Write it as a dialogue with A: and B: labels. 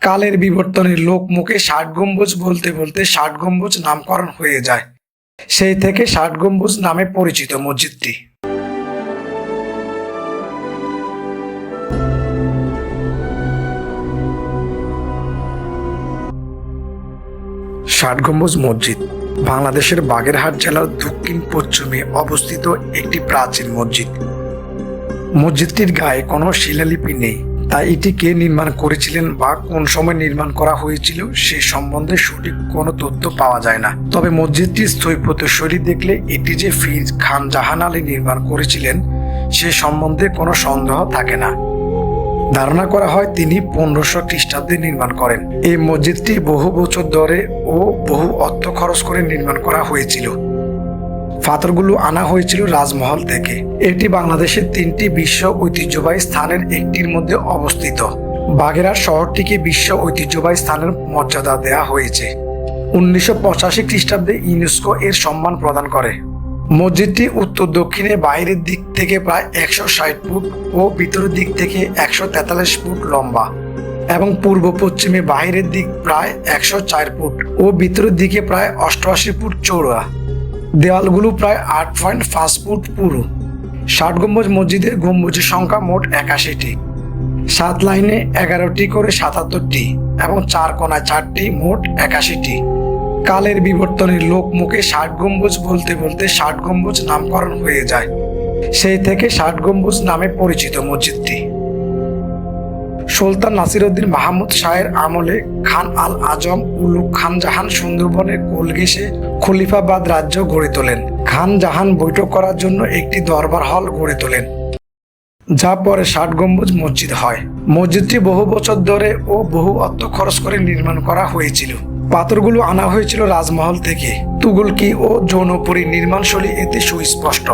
A: কালের বিবর্তনে লোক মুখে ষাট গম্বুজ বলতে বলতে ষাট গম্বুজ নামকরণ হয়ে যায়। সেই থেকে ষাট গম্বুজ নামে পরিচিত মসজিদটি। ষাট গম্বুজ মসজিদ বাংলাদেশের বাগেরহাট জেলার দক্ষিণ পশ্চিমে অবস্থিত একটি প্রাচীন মসজিদ। মসজিদটির গায়ে কোনো শিলালিপি নেই। তাই এটি কে নির্মাণ করেছিলেন বা কোন সময় নির্মাণ করা হয়েছিল সে সম্বন্ধে সঠিক কোনো তথ্য পাওয়া যায় না। তবে মসজিদটির স্থাপত্য শৈলী দেখলে এটি যে ফিজ খান জাহান আলী নির্মাণ করেছিলেন, সে সম্বন্ধে কোনো সন্দেহ থাকে না। ধারণা করা হয় তিনি পনেরোশো খ্রিস্টাব্দে নির্মাণ করেন। এই মসজিদটি বহু বছর ধরে ও বহু অর্থ খরচ করে নির্মাণ করা হয়েছিল। পাথরগুলো আনা হয়েছিল রাজমহল থেকে। এটি বাংলাদেশের তিনটি বিশ্ব ঐতিহ্যবাহী স্থানের একটির মধ্যে অবস্থিত। বাগেরহাট শহরটিকে বিশ্ব ঐতিহ্যবাহী স্থানের মর্যাদা দেওয়া হয়েছে। উনিশশো পঁচাশি খ্রিস্টাব্দে ইউনেস্কো এর সম্মান প্রদান করে। মসজিদটি উত্তর দক্ষিণে বাইরের দিক থেকে প্রায় একশো ষাট ফুট ও ভিতরের দিক থেকে একশো তেতাল্লিশ ফুট লম্বা এবং পূর্ব পশ্চিমে বাহিরের দিক প্রায় একশো চার ফুট ও ভিতরের দিকে প্রায় অষ্টআশি ফুট চৌড়া দেওয়ালগুলো প্রায় আট পয়েন্ট পাঁচ ফুট পুরু। ষাট গম্বুজ মসজিদের গম্বুজের সংখ্যা মোট একাশিটি। সাত লাইনে এগারোটি করে সাতাত্তরটি এবং চার কোনায় চারটি মোট একাশিটি। কালের বিবর্তনে লোক মুখে ষাট গম্বুজ বলতে বলতে ষাট গম্বুজ নামকরণ হয়ে যায়। সেই থেকে ষাট গম্বুজ নামে পরিচিত মসজিদটি। সুলতান নাসিরউদ্দিন মাহমুদ শাহের আমলে খান আল আজম উলুক খান জাহান সুন্দরবনের কোলগেসে খলিফাবাদ রাজ্য গড়ে তোলেন। খান জাহান বৈঠক করার জন্য একটি দরবার হল গড়ে তোলেন, যা পরে ষাট গম্বুজ মসজিদ হয়। মসজিদটি বহু বছর ধরে ও বহু অর্থ খরচ করে নির্মাণ করা হয়েছিল। পাথরগুলো আনা হয়েছিল রাজমহল থেকে। তুগুলকি ও যৌনপুরী নির্মাণশৈলী এতে সুস্পষ্ট।